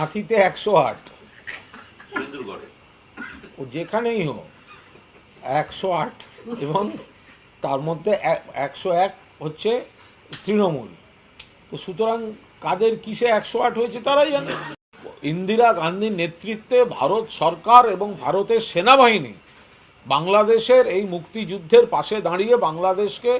কাঁথিতে একশো আট। ও যেখানেই হোক একশো আট এবং তার মধ্যে একশো এক হচ্ছে তৃণমূল। তো সুতরাং কাদের কিসে একশো আট হয়েছে তারাই জানে। ইন্দিরা গান্ধীর নেতৃত্বে ভারত সরকার এবং ভারতের সেনাবাহিনী বাংলাদেশের এই মুক্তিযুদ্ধের পাশে দাঁড়িয়ে বাংলাদেশকে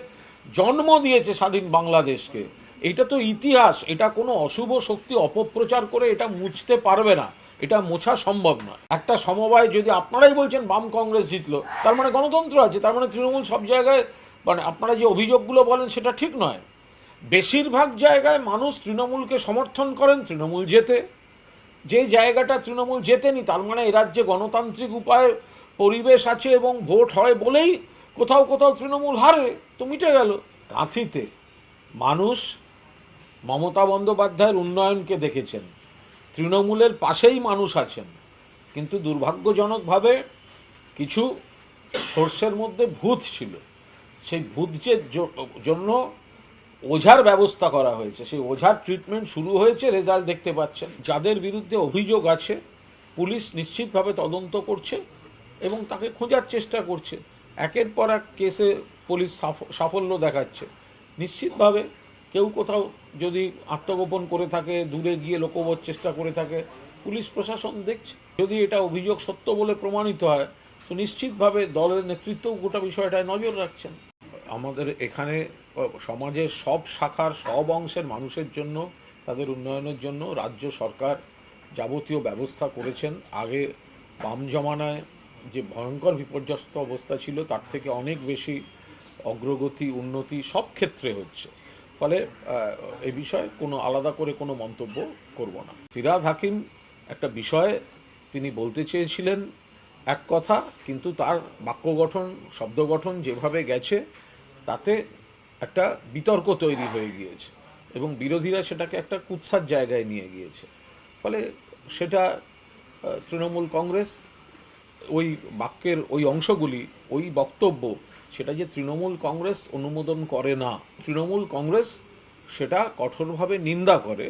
জন্ম দিয়েছে স্বাধীন বাংলাদেশকে। এটা তো ইতিহাস, এটা কোনো অশুভ শক্তি অপপ্রচার করে এটা মুছতে পারবে না, এটা মোছা সম্ভব নয়। একটা সমবায় যদি আপনারাই বলছেন বাম কংগ্রেস জিতলো, তার মানে গণতন্ত্র আছে, তার মানে তৃণমূল সব জায়গায় মানে আপনারা যে অভিযোগগুলো বলেন সেটা ঠিক নয়। বেশিরভাগ জায়গায় মানুষ তৃণমূলকে সমর্থন করেন, তৃণমূল জেতে। যে জায়গাটা তৃণমূল জেতেনি, তার মানে এ রাজ্যে গণতান্ত্রিক উপায়ে, পরিবেশ আছে এবং ভোট হয় বলেই কোথাও কোথাও তৃণমূল হারে তো মিটে গেল। কাঁথিতে মানুষ মমতা বন্দ্যোপাধ্যায়ের উন্নয়নকে দেখেছেন। তৃণমূলের পাশেই মানুষ আছেন। কিন্তু দুর্ভাগ্যজনকভাবে কিছু সোর্সের মধ্যে ভূত ছিল। সেই ভূতের জন্য ওঝার ব্যবস্থা করা হয়েছে। সেই ওঝার ট্রিটমেন্ট শুরু হয়েছে রেজাল্ট দেখতে পাচ্ছেন। যাদের বিরুদ্ধে অভিযোগ আছে, পুলিশ নিশ্চিতভাবে তদন্ত করছে এবং তাকে খোঁজার চেষ্টা করছে। একের পর এক কেসে পুলিশ সাফ- সাফল্য দেখাচ্ছে। নিশ্চিতভাবে কেউ কোথাও যদি আত্মগোপন করে থাকে, দূরে গিয়ে লোকবোধ চেষ্টা করে থাকে, পুলিশ প্রশাসন দেখছে। যদি এটা অভিযোগ সত্য বলে প্রমাণিত হয়, তো নিশ্চিতভাবে দলের নেতৃত্ব গোটা বিষয়টায় নজর রাখছেন। আমাদের এখানে সমাজের সব শাখার, সব অংশের মানুষের জন্য, তাদের উন্নয়নের জন্য রাজ্য সরকার যাবতীয় ব্যবস্থা করেছেন। আগে বাম জমানায় যে ভয়ঙ্কর বিপর্যস্ত অবস্থা ছিল, তার থেকে অনেক বেশি অগ্রগতি, উন্নতি সব ক্ষেত্রে হচ্ছে। ফলে আহ, এ বিষয়ে কোনো আলাদা করে কোনো মন্তব্য করব না। ফিরাদ হাকিম একটা বিষয়ে তিনি বলতে চেয়েছিলেন এক কথা কিন্তু তার বাক্য গঠন শব্দ গঠন যেভাবে গেছে তাতে একটা বিতর্ক তৈরি হয়ে গিয়েছে এবং বিরোধীরা সেটাকে একটা কুৎসার জায়গায় নিয়ে গিয়েছে। ফলে সেটা তৃণমূল কংগ্রেস ওই বাক্যের ওই অংশগুলি, ওই বক্তব্য, সেটা যে তৃণমূল কংগ্রেস অনুমোদন করে না। তৃণমূল কংগ্রেস সেটা কঠোরভাবে নিন্দা করে।